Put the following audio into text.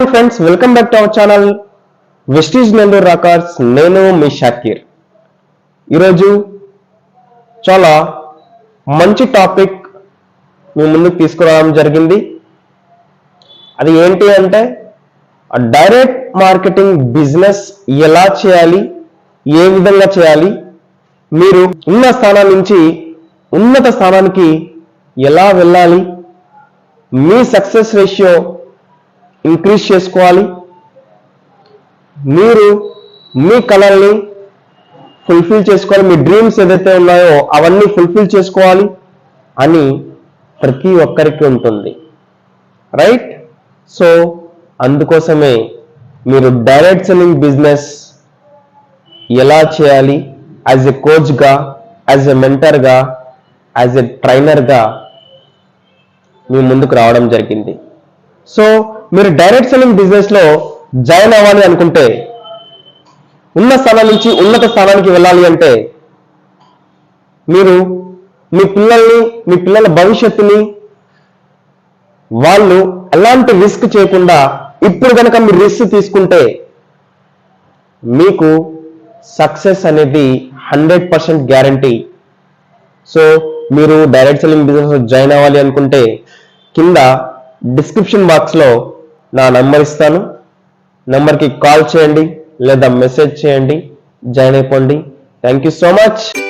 Friends welcome back to our channel Vestige Nellore rockers నేను మీ షాకీర్. ఈరోజు చాలా మంచి టాపిక్ మీ ముందుకు తీసుకురావడం జరిగింది. అది ఏంటి అంటే డైరెక్ట్ మార్కెటింగ్ బిజినెస్ ఎలా చేయాలి ఏ విధంగా చేయాలి మీరు ఉన్న స్థానం నుంచి ఉన్నత స్థానానికి ఎలా వెళ్ళాలి మీ సక్సెస్ రేషియో ఇంక్రీజ్ చేసుకోవాలి. మీరు మీ కళల్ని ఫుల్ఫిల్ చేసుకోవాలి. మీ డ్రీమ్స్ ఏదైతే ఉన్నాయో అవన్నీ ఫుల్ఫిల్ చేసుకోవాలి అని ప్రతి ఒక్కరికి ఉంటుంది. రైట్ సో అందుకోసమే మీరు డైరెక్ట్ సెల్లింగ్ బిజినెస్ ఎలా చేయాలి? యాజ్ ఎ కోచ్గా యాజ్ ఎ మెంటర్గా యాజ్ ఎ ట్రైనర్గా మీ ముందుకు రావడం జరిగింది. సో మీరు డైరెక్ట్ సెల్లింగ్ బిజినెస్లో జాయిన్ అవ్వాలి అనుకుంటే ఉన్న స్థానం నుంచి ఉన్నత స్థానానికి వెళ్ళాలి అంటే మీరు మీ పిల్లల్ని మీ పిల్లల భవిష్యత్తుని వాళ్ళు ఎలాంటి రిస్క్ చేయకుండా ఇప్పుడు కనుక మీరు రిస్క్ తీసుకుంటే మీకు సక్సెస్ అనేది హండ్రెడ్ పర్సెంట్ గ్యారంటీ సో మీరు డైరెక్ట్ సెల్లింగ్ బిజినెస్ జాయిన్ అవ్వాలి అనుకుంటే కింద డిస్క్రిప్షన్ బాక్స్లో నా నంబర్ ఇస్తాను. నంబర్కి కాల్ చేయండి లేదా మెసేజ్ చేయండి. జాయిన్ అయిపోండి. Thank you so much.